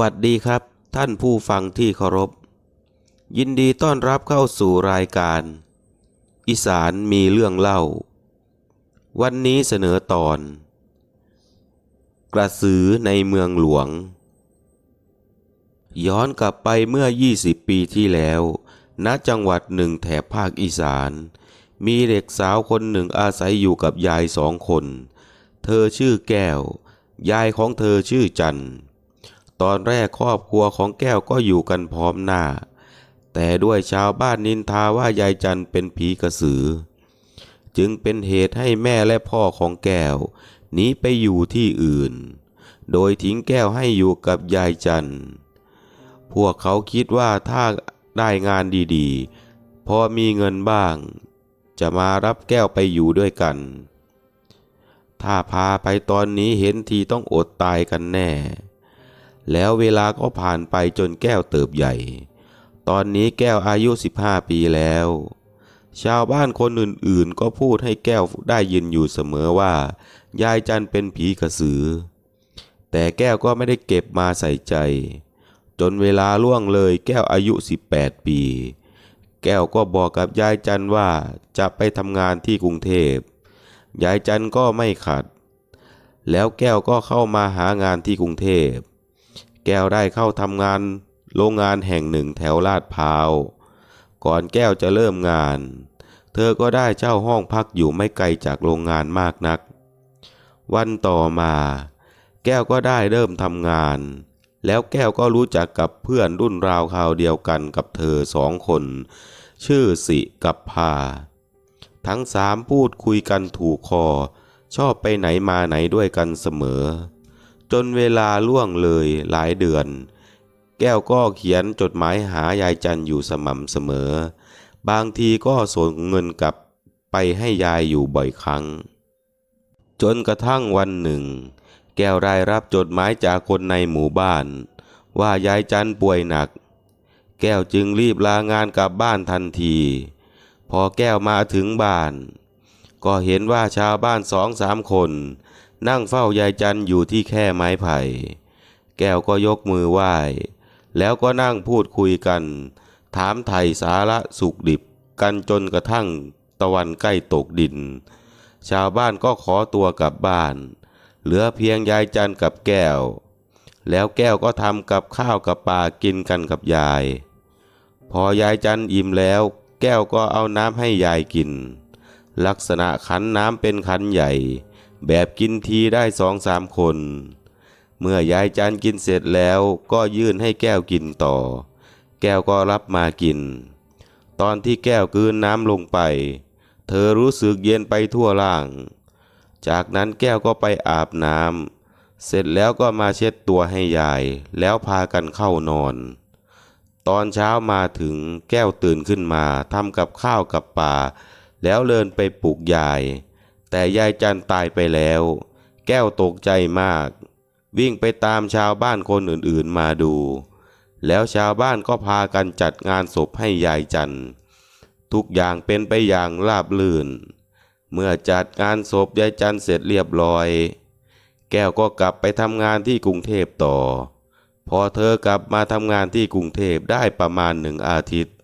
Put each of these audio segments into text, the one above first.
วัสดีครับ ท่านผู้ฟังที่เคารพ ยินดีต้อนรับเข้าสู่รายการ อีสานมีเรื่องเล่า วันนี้เสนอตอน กระสือในเมืองหลวง ย้อนกลับไปเมื่อ 20 ปีที่แล้ว ณจังหวัดหนึ่งแถบภาคอีสาน มีเด็กสาวคนหนึ่งอาศัยอยู่กับยายสองคน เธอชื่อแก้ว ยายของเธอชื่อจันทร์ ตอนแรกครอบครัวของแก้วก็อยู่กันพร้อมหน้า แต่ด้วยชาวบ้านนินทาว่ายายจันเป็นผีกระสือ จึงเป็นเหตุให้แม่และพ่อของแก้วหนีไปอยู่ที่อื่น โดยทิ้งแก้วให้อยู่กับยายจันพวกเขาคิดว่าถ้าได้งานดีๆ พอมีเงินบ้าง จะมารับแก้วไปอยู่ด้วยกัน ถ้าพาไปตอนนี้เห็นทีต้องอดตายกันแน่ แล้วเวลาก็ผ่านไปจนแก้วเติบใหญ่ ตอนนี้แก้วอายุ 15 ปีแล้ว ชาวบ้านคนอื่นๆ ก็พูดให้แก้วได้ยินอยู่เสมอว่า ยายจันเป็นผีกระสือ แต่แก้วก็ไม่ได้เก็บมาใส่ใจ จนเวลาล่วงเลยแก้วอายุ 18 ปี แก้วก็บอกกับยายจันว่าจะไปทำงานที่กรุงเทพ ยายจันก็ไม่ขัด แล้วแก้วก็เข้ามาหางานที่กรุงเทพ แก้วได้เข้าทำงานโรงงานแห่งหนึ่งแถวลาดพร้าว ก่อนแก้วจะเริ่มงาน เธอก็ได้เช่าห้องพักอยู่ไม่ไกลจากโรงงานมากนัก วันต่อมา แก้วก็ได้เริ่มทำงาน แล้วแก้วก็รู้จักกับเพื่อนรุ่นราวคราวเดียวกันกับเธอสองคน ชื่อสิกับพา ทั้งสามพูดคุยกันถูกคอ ชอบไปไหนมาไหนด้วยกันเสมอ จนเวลาล่วงเลยหลายเดือน แก้วก็เขียนจดหมายหายายจันอยู่สม่ำเสมอ บางทีก็ส่งเงินกลับไปให้ยายอยู่บ่อยครั้ง จนกระทั่งวันหนึ่ง แก้วได้รับจดหมายจากคนในหมู่บ้าน ว่ายายจันป่วยหนัก แก้วจึงรีบลางานกลับบ้านทันที พอแก้วมาถึงบ้าน ก็เห็นว่าชาวบ้านสองสามคน นั่งเฝ้ายายจันอยู่ที่แค่ไม้ไผ่ แก้วก็ยกมือไหว้ แล้วก็นั่งพูดคุยกัน ถามไถ่สาระสุขดิบกันจนกระทั่งตะวันใกล้ตกดิน ชาวบ้านก็ขอตัวกลับบ้าน เหลือเพียงยายจันกับแก้ว แล้วแก้วก็ทำกับข้าวกับปลากินกันกับยาย พอยายจันอิ่มแล้ว แก้วก็เอาน้ำให้ยายกิน ลักษณะขันน้ำเป็นขันใหญ่ แบบกินทีได้สองสามคน เมื่อยายจันกินเสร็จแล้วก็ยื่นให้แก้วกินต่อ แก้วก็รับมากิน ตอนที่แก้วกืนน้ำลงไป เธอรู้สึกเย็นไปทั่วร่าง จากนั้นแก้วก็ไปอาบน้ำเสร็จแล้วก็มาเช็ดตัวให้ยาย แล้วพากันเข้านอน ตอนเช้ามาถึงแก้วตื่นขึ้นมาทำกับข้าวกับปลาแล้วเลินไปปลุกยาย แต่ยายจันตายไปแล้ว แก้วตกใจมาก วิ่งไปตามชาวบ้านคนอื่นๆมาดู แล้วชาวบ้านก็พากันจัดงานศพให้ยายจันทุกอย่างเป็นไปอย่างราบรื่น เมื่อจัดงานศพยายจันเสร็จเรียบร้อย แก้วก็กลับไปทำงานที่กรุงเทพต่อ พอเธอกลับมาทำงานที่กรุงเทพได้ประมาณหนึ่งอาทิตย์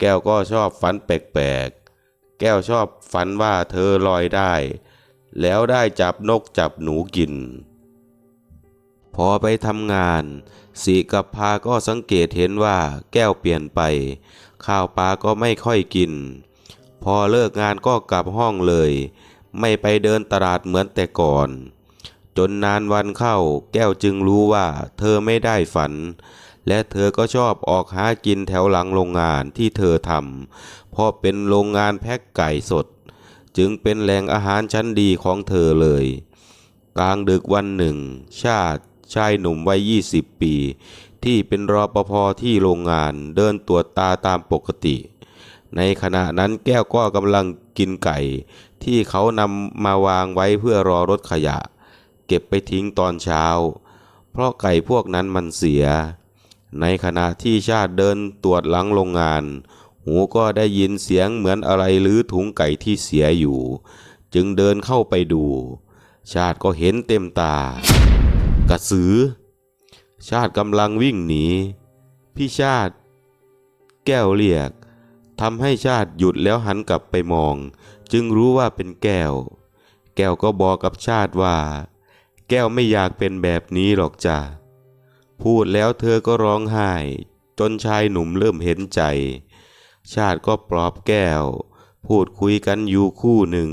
แก้วก็ชอบฝันแปลกๆ แก้วชอบฝันว่าเธอลอยได้ แล้วได้จับนกจับหนูกิน พอไปทำงานสีกับพาก็สังเกตเห็นว่าแก้วเปลี่ยนไป ข้าวปลาก็ไม่ค่อยกิน พอเลิกงานก็กลับห้องเลย ไม่ไปเดินตลาดเหมือนแต่ก่อน จนนานวันเข้าแก้วจึงรู้ว่าเธอไม่ได้ฝัน และเธอก็ชอบออกหากินแถวหลังโรงงานที่เธอทำเพราะเป็นโรงงานแพ็คไก่สด จึงเป็นแหล่งอาหารชั้นดีของเธอเลย กลางดึกวันหนึ่ง ชาติชายหนุ่มวัย 20 ปี ที่เป็นรอปภที่โรงงานเดินตรวจตาตามปกติ ในขณะนั้นแก้วก็กำลังกินไก่ ที่เขานำมาวางไว้เพื่อรอรถขยะ เก็บไปทิ้งตอนเช้า เพราะไก่พวกนั้นมันเสีย ในขณะที่ชาติเดินตรวจหลังโรงงาน หูก็ได้ยินเสียงเหมือนอะไรหรือถุงไก่ที่เสียอยู่ จึงเดินเข้าไปดู ชาติก็เห็นเต็มตา กระสือ ชาติกำลังวิ่งหนี พี่ชาติ แก้วเรียกทำให้ชาติหยุดแล้วหันกลับไปมอง จึงรู้ว่าเป็นแก้ว แก้วก็บอกกับชาติว่า แก้วไม่อยากเป็นแบบนี้หรอกจ้ะ พูดแล้วเธอก็ร้องไห้ จนชายหนุ่มเริ่มเห็นใจ ชาติก็ปลอบแก้ว พูดคุยกันอยู่คู่หนึ่ง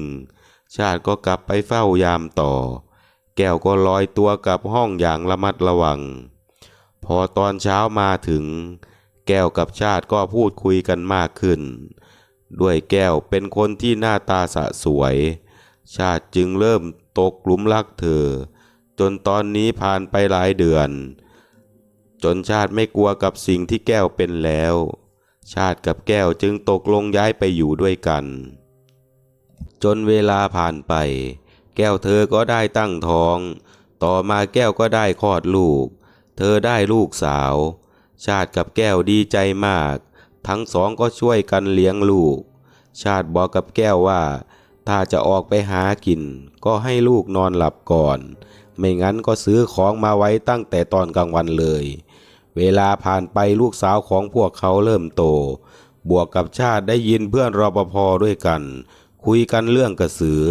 ชาติก็กลับไปเฝ้ายามต่อ แก้วก็ลอยตัวกลับห้องอย่างระมัดระวัง พอตอนเช้ามาถึง แก้วกับชาติก็พูดคุยกันมากขึ้น ด้วยแก้วเป็นคนที่หน้าตาสะสวย ชาติจึงเริ่มตกหลุมรักเธอ จนตอนนี้ผ่านไปหลายเดือน จนชาติไม่กลัวกับสิ่งที่แก้วเป็นแล้ว ชาติกับแก้วจึงตกลงย้ายไปอยู่ด้วยกัน จนเวลาผ่านไป แก้วเธอก็ได้ตั้งท้อง ต่อมาแก้วก็ได้คลอดลูก เธอได้ลูกสาว ชาติกับแก้วดีใจมาก ทั้งสองก็ช่วยกันเลี้ยงลูก ชาติบอกกับแก้วว่า ถ้าจะออกไปหากิน ก็ให้ลูกนอนหลับก่อน ไม่งั้นก็ซื้อของมาไว้ตั้งแต่ตอนกลางวันเลย เวลาผ่านไปลูกสาวของพวกเขาเริ่มโต บวกกับชาติได้ยินเพื่อนรปภด้วยกัน คุยกันเรื่องกระสือ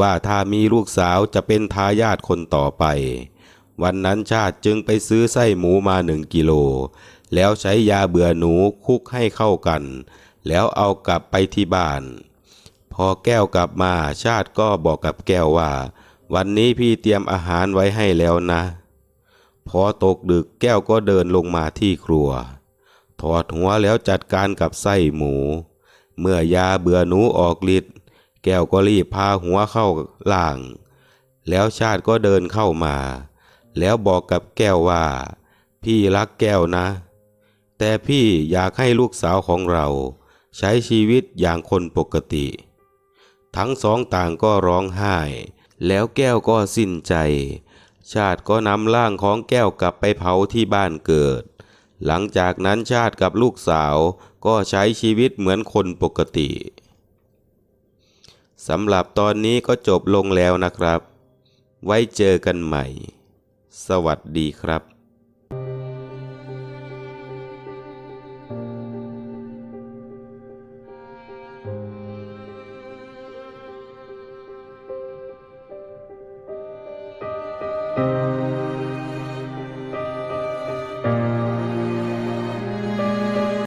ว่าถ้ามีลูกสาวจะเป็นทายาทคนต่อไป วันนั้นชาติจึงไปซื้อไส้หมูมาหนึ่งกิโล แล้วใช้ยาเบื่อหนูคุกให้เข้ากัน แล้วเอากลับไปที่บ้าน พอแก้วกลับมาชาติก็บอกกับแก้วว่า วันนี้พี่เตรียมอาหารไว้ให้แล้วนะ พอตกดึกแก้วก็เดินลงมาที่ครัว ถอดหัวแล้วจัดการกับไส้หมู เมื่อยาเบื่อหนูออกฤทธิ์แก้วก็รีบพาหัวเข้าล่าง แล้วชาติก็เดินเข้ามา แล้วบอกกับแก้วว่า พี่รักแก้วนะ แต่พี่อยากให้ลูกสาวของเรา ใช้ชีวิตอย่างคนปกติ ทั้งสองต่างก็ร้องไห้ แล้วแก้วก็สิ้นใจ ชาติก็นำร่างของแก้วกลับไปเผาที่บ้านเกิด หลังจากนั้นชาติกับลูกสาวก็ใช้ชีวิตเหมือนคนปกติสำหรับตอนนี้ก็จบลงแล้วนะครับ ไว้เจอกันใหม่ สวัสดีครับ